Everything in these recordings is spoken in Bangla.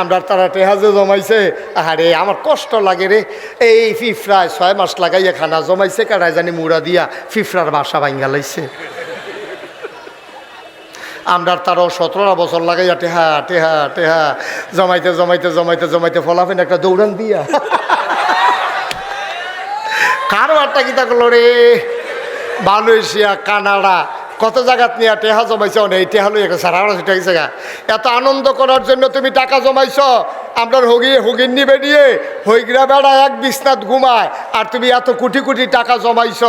আমরা তারা টেহাজে জমাইছে। আরে আমার কষ্ট লাগে রে। এই ফিফরায় ছয় মাস লাগাইয়া খানা জমাইছে কারাই জানি মুড়া দিয়া ফিফরার বাসা ভাঙ্গা লাইছে। আমরা তারও সতেরো বছর লাগাইয়া টেহা টেহা টেহা, জমাইতে জমাইতে জমাইতে জমাইতে ফলাফেন একটা দৌড়ান দিয়া। কারও একটা কিতা করল রে? মালয়েশিয়া, কানাডা কত জায়গাত নিয়ে টেহা জমাইছ না? এই টেহা লই সারা গেছে গা। এত আনন্দ করার জন্য তুমি টাকা জমাইছ। আপনার হগি হগির নিবে নিয়ে হইগরা বেড়া এক বিছনাত ঘুমায়, আর তুমি এত কোটি কোটি টাকা জমাইছ,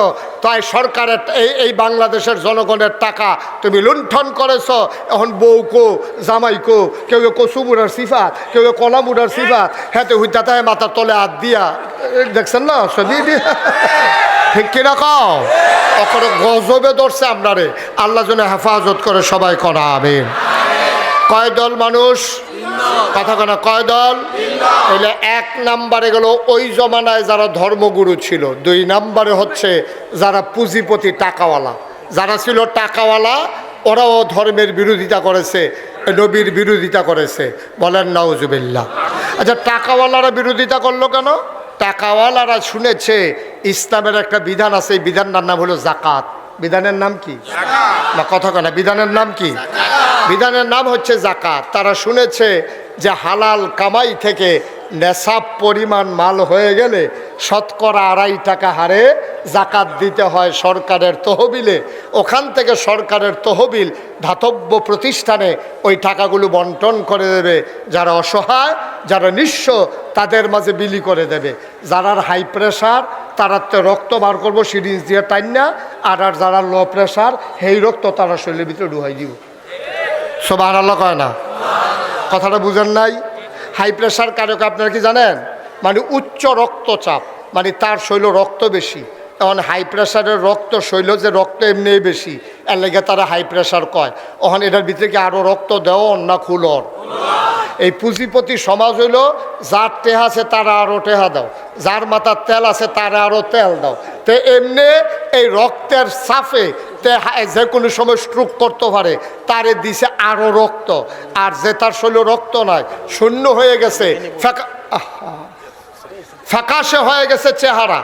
তাই সরকারের এই এই বাংলাদেশের জনগণের টাকা তুমি লুণ্ঠন করেছ। এখন বউকো, জামাইকো, কেউ কচুমুড়ার সিফাত, কেউ কলামুড়ার সিফাত হ্যাঁ তো হুইতাতে মাথার তলে হাত দিয়া, দেখছেন না? সবই দিয়া। ঠিক কিনা কও? গজবে ধরছে আপনারে আল্লাহ যেন হেফাজত করে সবাই করা আমিন। কয় দল মানুষ? কথা কেনা কয় দল? তাহলে এক নাম্বারে গেল ওই জমানায় যারা ধর্মগুরু ছিল। দুই নাম্বারে হচ্ছে যারা পুঁজিপতি, টাকাওয়ালা। যারা ছিল টাকাওয়ালা, ওরাও ধর্মের বিরোধিতা করেছে, নবীর বিরোধিতা করেছে। বলেন, নাউজুবিল্লাহ। আচ্ছা টাকাওয়ালারা বিরোধিতা করল কেন? টাকাওয়ালারা শুনেছে ইসলামের একটা বিধান আছে এই বিধানটার নাম হলো জাকাত বিধানের নাম কি? না কথা কেনা বিধানের নাম কি? বিধানের নাম হচ্ছে জাকাত তারা শুনেছে যে হালাল কামাই থেকে নেশাব পরিমাণ মাল হয়ে গেলে শতকরা আড়াই টাকা হারে জাকাত দিতে হয় সরকারের তহবিলে। ওখান থেকে সরকারের তহবিল ধাতব্য প্রতিষ্ঠানে ওই টাকাগুলো বন্টন করে দেবে। যারা অসহায়, যারা নিঃস্ব, তাদের মাঝে বিলি করে দেবে। যারার হাই প্রেশার তারা তো রক্ত বার করব, সিরিঞ্জ দিয়ে টাইন না। আর আর যারা লো প্রেশার সেই রক্ত তারা শরীরের ভিতরে ডুহাই দিব। সবার আল্লাহ কয় না? কথাটা বুঝেন নাই? হাই প্রেশার কারক আপনারা কি জানেন? মানে উচ্চ রক্তচাপ মানে তার শৈল রক্ত বেশি। তখন হাই প্রেশারের রক্ত শৈল যে রক্ত এমনি বেশি। এর লেগে তারা হাই প্রেশার কয়। ওখান এটার ভিতরে কি আরও রক্ত দেও না খুলর এই পুঁজিপতি সমাজ হইল, যার টেহা আছে তারা আরও টেহা দাও। যার মাথার তেল আছে তারা আরও তেল দাও। তে এমনি এই রক্তের সাফে তে যে কোনো সময় স্ট্রোক করতে পারে, তারে দিছে আরও রক্ত। আর যে তার শরীরে রক্ত নাই, শূন্য হয়ে গেছে, ফাঁকা আহা। ফ্যাকাশে হয়ে গেছে চেহারা।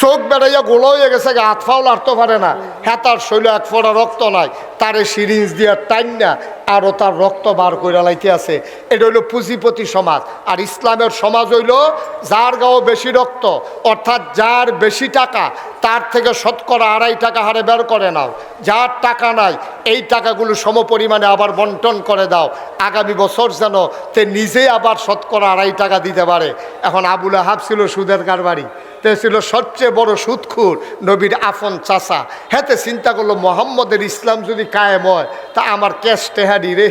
চোখ বেড়াইয়া গোলো হয়ে গেছে হাত ফাও লাড়তে পারে না। হ্যাঁ শৈল এক ফোঁটা রক্ত নাই, তারে সিরিঞ্জ দিয়া টাইম না আরও তার রক্ত বার করে লাইতে আছে। এটা হইল পুঁজিপতি সমাজ, আর ইসলামের সমাজ হইল যার গাও বেশি রক্ত, অর্থাৎ যার বেশি টাকা, তার থেকে শতকরা আড়াই টাকা হারে বের করে নাও। যার টাকা নাই, এই টাকাগুলো সম পরিমাণে আবার বন্টন করে দাও। আগামী বছর যেন তে নিজেই আবার শতকরা আড়াই টাকা দিতে পারে। এখন আবুল আহাব ছিল সুদের কারবারি। তে ছিল সবচেয়ে বড় সুদখুর নবীর আফন চাষা হেতে চিন্তা করল, মোহাম্মদের ইসলাম যদি কায়েম হয়, তা আমার ক্যাশ টেহাডি রে।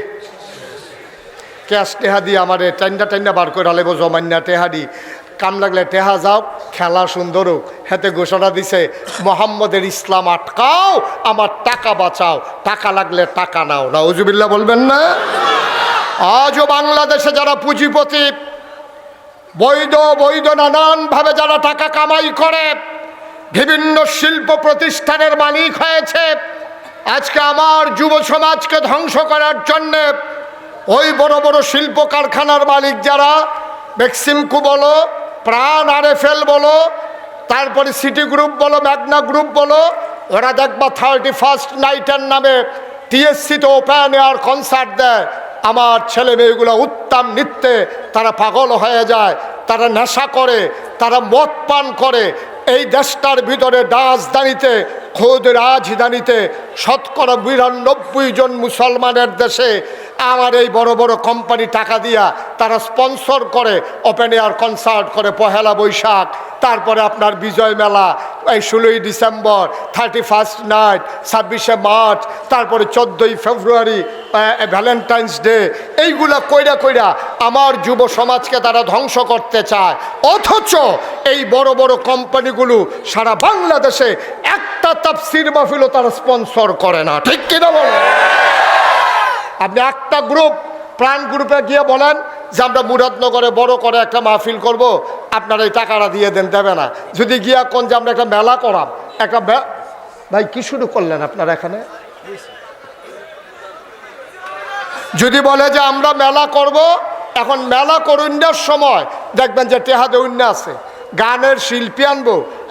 ক্যাশ টেহাদি আমার টাইন্ডা টাইন্ডা বার করে আলেব জমান্যা টেহাডি কাম লাগলে টেহা যাও, খেলা সুন্দর হোক। হেতে ঘোষণা দিছে, মোহাম্মদের ইসলাম আটকাও, আমার টাকা বাঁচাও, টাকা লাগলে টাকা নাও। না উজুবিল্লা বলবেন না? আজও বাংলাদেশে যারা পুঁজিপতি বৈধ বৈধ নানানভাবে যারা টাকা কামাই করে, বিভিন্ন শিল্প প্রতিষ্ঠানের মালিক হয়েছে। আজকে আমার যুব সমাজকে ধ্বংস করার জন্যে ওই বড় বড় শিল্প কারখানার মালিক যারা, মেক্সিমকু বলো, প্রাণ আরএফএল বলো, তারপরে সিটি গ্রুপ বলো, ম্যাগনা গ্রুপ বলো, ওরা দেখবা থার্টি ফার্স্ট নাইটের নামে টিএসসিতে ওপেন এয়ার কনসার্ট দেয়। আমার ছেলে মেয়েগুলো উত্তম নৃত্যে তারা পাগল হয়ে যায়, তারা নেশা করে, তারা মদ পান করে। এই দেশটার ভিতরে রাজধানীতে, খোদ রাজধানীতে শতকরা বিরানব্বই জন মুসলমানের দেশে আমার এই বড় বড় কোম্পানি টাকা দিয়া তারা স্পন্সর করে, ওপেন এয়ার কনসার্ট করে, পহেলা বৈশাখ, তারপরে আপনার বিজয় মেলা এই ষোলোই ডিসেম্বর থার্টি ফার্স্ট নাইট ছাব্বিশে মার্চ, তারপরে চোদ্দোই ফেব্রুয়ারি ভ্যালেন্টাইন্স ডে এইগুলা কইরা কইরা আমার যুব সমাজকে তারা ধ্বংস করতে চায়। অথচ এই বড় বড় কোম্পানিগুলো সারা বাংলাদেশে একটা তাফসির মাহফিলও তারা স্পন্সর করে না। ঠিক কিনা বলো আপনি একটা গ্রুপ প্রাণ গ্রুপে গিয়ে বলেন যে আমরা মুরাদনগরে বড় করে একটা মাহফিল করব, আপনারা এই টাকাটা দিয়ে দেন, দেবে না। যদি গিয়া কোন যে আমরা একটা মেলা করাম, একটা ভাই, কি শুরু করলেন আপনারা এখানে? যদি বলে যে আমরা মেলা করব, এখন মেলা করুণার সময় দেখবেন যে টেহাদে উন্না আছে। গানের শিল্পী আনব।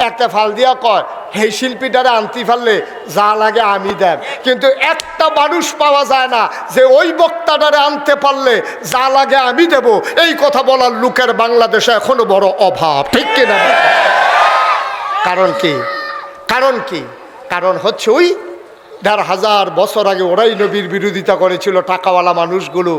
একটা ফাল দিয়া কয় সেই শিল্পীটারে আনতে পারলে যা লাগে আমি দেন কিন্তু একটা মানুষ পাওয়া যায় না যে ওই বক্তাটারে আনতে পারলে যা লাগে আমি দেব। এই কথা বলার লোকের বাংলাদেশে এখনও বড় অভাব, ঠিক কিনা কারণ কি? কারণ কি? কারণ হচ্ছে ওই দেড় হাজার বছর আগে ওরাই নবীর বিরোধিতা করেছিল টাকাওয়ালা মানুষগুলো।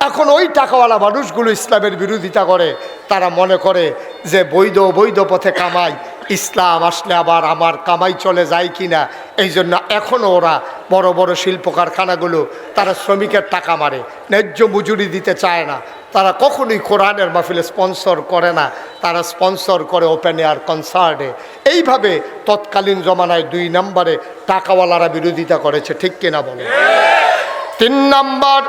এখন ওই টাকাওয়ালা মানুষগুলো ইসলামের বিরোধিতা করে। তারা মনে করে যে বৈধ বৈধ পথে কামাই, ইসলাম আসলে আবার আমার কামাই চলে যায় কি না এই জন্য এখনও ওরা বড় বড় শিল্প কারখানাগুলো তারা শ্রমিকের টাকা মারে, ন্যায্য মজুরি দিতে চায় না। তারা কখনোই কোরআনের মাহফিলে স্পন্সর করে না, তারা স্পন্সর করে ওপেন এয়ার কনসার্টে এইভাবে তৎকালীন জমানায় দুই নম্বরে টাকাওয়ালারা বিরোধিতা করেছে, ঠিক কিনা বলে? তিন নম্বর,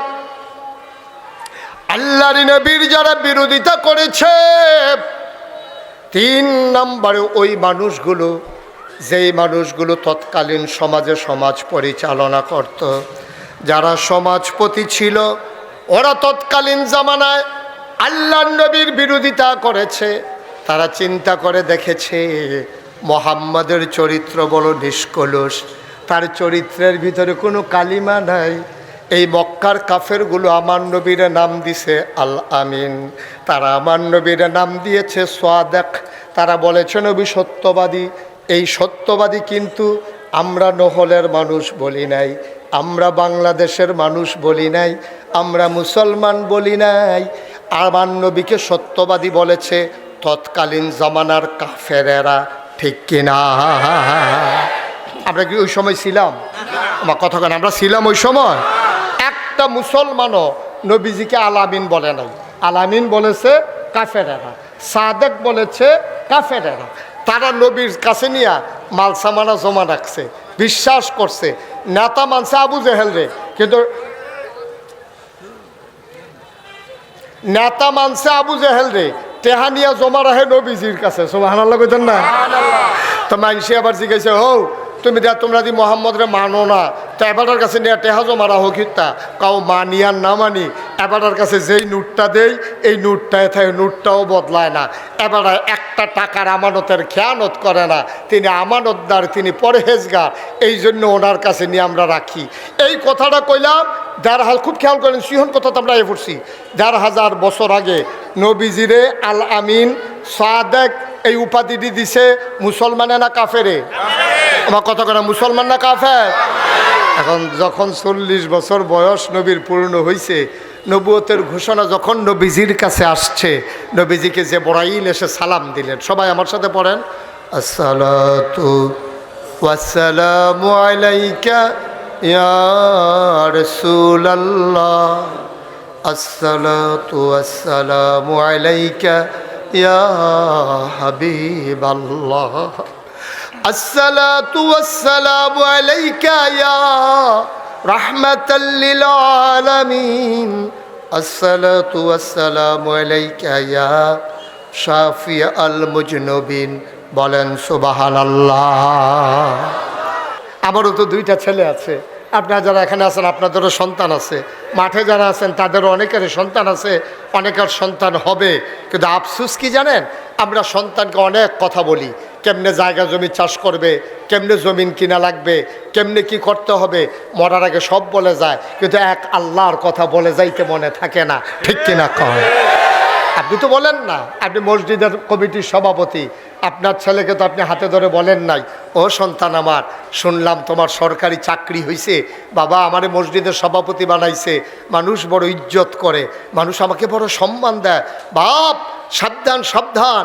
আল্লাহর নবীর যারা বিরোধিতা করেছে তিন নম্বরে ওই মানুষগুলো, যেই মানুষগুলো তৎকালীন সমাজে সমাজ পরিচালনা করত, যারা সমাজপতি ছিল, ওরা তৎকালীন জামানায় আল্লাহ নবীর বিরোধিতা করেছে। তারা চিন্তা করে দেখেছে, মোহাম্মদের চরিত্র বড় নিষ্কলুষ, তার চরিত্রের ভিতরে কোনো কালিমা নাই। এই মক্কার কাফেরগুলো আমার নবীরে নাম দিছে আল আমিন। তারা আমার নবীরে নাম দিয়েছে সোয়াদেক। তারা বলেছে, নবী সত্যবাদী। এই সত্যবাদী কিন্তু আমরা নহলের মানুষ বলি নাই, আমরা বাংলাদেশের মানুষ বলি নাই, আমরা মুসলমান বলি নাই। আমার নবীকে সত্যবাদী বলেছে তৎকালীন জামানার কাফেরেরা, ঠিক কিনা আমরা কি ওই সময় ছিলাম? আমার কথা কেন, আমরা ছিলাম ওই সময়? একটা মুসলমানও নবীজিকে আলামিন বলে নাই। আলামিন বলেছে কাফেরেরা সাদেক বলেছে কাফেরেরা। তারা নবীর কাছে নিয়ে মালসামানা জমা রাখছে বিশ্বাস করছে। নেতা মানছে আবু জেহেল রে কিন্তু নেতা মানছে আবু জেহেল রে টেহানিয়া জমা রাখে নবীজির কাছে। সোমাহান কইতেন না? তো মানসি আবার জিজ্ঞাসা হো তুমি দেয়া তোমরা যদি মোহাম্মদ রে মানো না, তো এবারের কাছে নিয়ে টেহা মারা রাখো কিতা কাউ মানি আর না মানি এবারের কাছে যেই নোটটা দেই, এই নোটটায় থাকে নোটটাও বদলায় না। এবারে একটা টাকার আমানতের খেয়ানত করে না। তিনি আমানতদার, তিনি পরহেজগার, এই জন্য ওনার কাছে নিয়ে আমরা রাখি। এই কথাটা কইলাম, দেড় হাজার, খুব খেয়াল করেন, সিহন কথা তো আমরা এ পড়ছি। দেড় হাজার বছর আগে নবীজিরে আল আমিন সাদেক এই উপাধিটি দিছে মুসলমানে না কাফেরে। আমার কথা করে, মুসলমান না কাফের? এখন যখন চল্লিশ বছর বয়স নবীর পূর্ণ হয়েছে নবুয়তের ঘোষণা যখন নবীজির কাছে আসছে, নবীজিকে যে বড়াইল এসে সালাম দিলেন। সবাই আমার সাথে পড়েন। আসসালাতু ওয়াসসালামু আলাইকা ইয়া ইয়া হাবিবাল্লাহ। الصلاة والسلام عليك يا رحمة للعالمين الصلاة والسلام عليك يا شافي المجنبين বলেন সুবাহান আল্লাহ আমারও তো দুইটা ছেলে আছে আপনারা যারা এখানে আছেন আপনাদেরও সন্তান আছে মাঠে যারা আছেন তাদেরও অনেকের সন্তান আছে অনেকের সন্তান হবে কিন্তু আফসুস কি জানেন আমরা সন্তানকে অনেক কথা বলি কেমনে জায়গা জমি চাষ করবে, কেমনে জমিন কিনা লাগবে, কেমনে কি করতে হবে, মরার আগে সব বলে যায়, কিন্তু এক আল্লাহর কথা বলে যাইতে মনে থাকে না। ঠিক কিনা কয়? আপনি তো বলেন না, আপনি মসজিদের কমিটির সভাপতি, আপনার ছেলেকে তো আপনি হাতে ধরে বলেন নাই। ও সন্তান আমার, শুনলাম তোমার সরকারি চাকরি হয়েছে বাবা আমারে মসজিদের সভাপতি বানাইছে, মানুষ বড় ইজ্জত করে, মানুষ আমাকে বড় সম্মান দেয়। বাপ, সাবধান সাবধান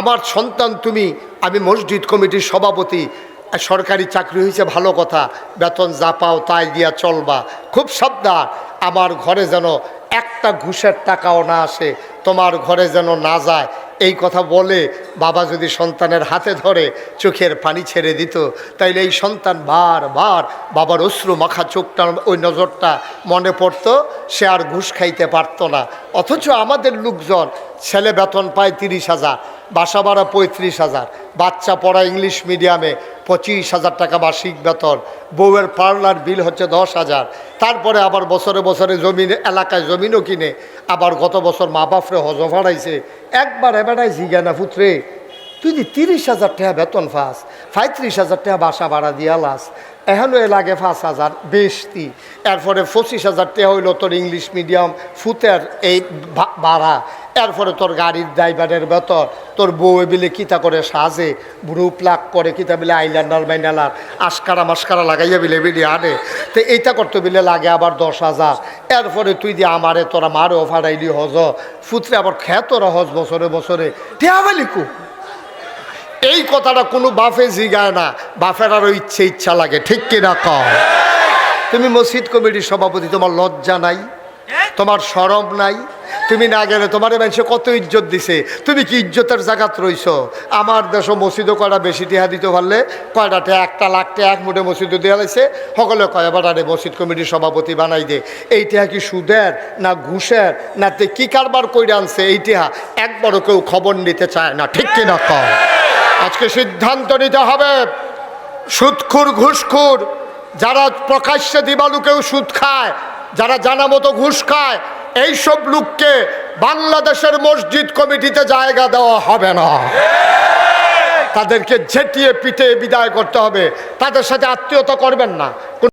আমার সন্তান তুমি, আমি মসজিদ কমিটির সভাপতি সরকারি চাকরি হয়েছে, ভালো কথা। বেতন যা পাও তাই দিয়া চলবা। খুব সাবধান, আমার ঘরে যেন একটা ঘুষের টাকাও না আসে, তোমার ঘরে যেন না যায়। এই কথা বলে বাবা যদি সন্তানের হাতে ধরে চোখের পানি ছেড়ে দিত, তাইলে এই সন্তান বার বার বাবার অশ্রু মাখা চোখটা ওই নজরটা মনে পড়তো, সে আর ঘুষ খাইতে পারতো না। অথচ আমাদের লোকজন ছেলে বেতন পায় তিরিশ হাজার, বাসা ভাড়া পঁয়ত্রিশ হাজার, বাচ্চা পড়া ইংলিশ মিডিয়ামে পঁচিশ হাজার টাকা বার্ষিক বেতন, বউয়ের পার্লার বিল হচ্ছে দশ হাজার। তারপরে আবার বছরে বছরে জমিন, এলাকায় জমিনও কিনে, আবার গত বছর মা বাপরে হজ ভাড়াইছে একবার এবারাই জিগা না পুত্রে তুই দি তিরিশ হাজার টাকা বেতন ফাস পঁয়ত্রিশ হাজার টাকা বাসা ভাড়া দিয়া লাস এখনও এ লাগে পাঁচ হাজার বেশতি। এরপরে পঁচিশ হাজার টাকা হইল তোর ইংলিশ মিডিয়াম, ফুতের এই ভাড়া। এরপরে তোর গাড়ির ড্রাইভারের বেতন, তোর বউ বিলে কিতা করে সাজে ব্রু প্লাক করে কিতা বিলে আইল্যান্ডার, মাইনালার আস্কারা মাস্কারা লাগাইয়া বিলে বিলে আনে। তো এইটা করতে বিলে লাগে আবার দশ হাজার। এরপরে তুই দিয়ে আমারে, তোরা মারও ফাড়াইলি হজ, ফুতরে আবার খেতরা হজ বছরে বছরে। টেয়া বেলিকু এই কথাটা কোনো বাফে জিগায় না বাফের আরও ইচ্ছে ইচ্ছা লাগে, ঠিক কিনা কম তুমি মসজিদ কমিটির সভাপতি, তোমার লজ্জা নাই, তোমার সরম নাই, তুমি না গেলে তোমার মানুষে কত ইজ্জত দিছে, তুমি কি ইজ্জতের জায়গাত রইছ? আমার দেশ মসজিদও কয়টা বেশি টিহা দিতে পারলে, কয়টা টিহা, একটা লাখ টাকা এক মুঠে মসজিদও দেওয়া লাগছে, সকলে কয় আরে মসজিদ কমিটির সভাপতি বানাই দে। এই টিহা কি সুদের, না ঘুষের, না তে কি কারবার কইরে আনছে এই টিহা? একবারও কেউ খবর নিতে চায় না, ঠিক কিনা কম আজকে সিদ্ধান্ত নিতে হবে। সুদখুর ঘুষখুর, যারা প্রকাশ্যে দিবালুকেও সুদ খায়, যারা জানা মতো ঘুষ খায়, এইসব লোককে বাংলাদেশের মসজিদ কমিটিতে জায়গা দেওয়া হবে না। তাদেরকে ঝেটিয়ে পিটে বিদায় করতে হবে। তাদের সাথে আত্মীয়তা করবেন না।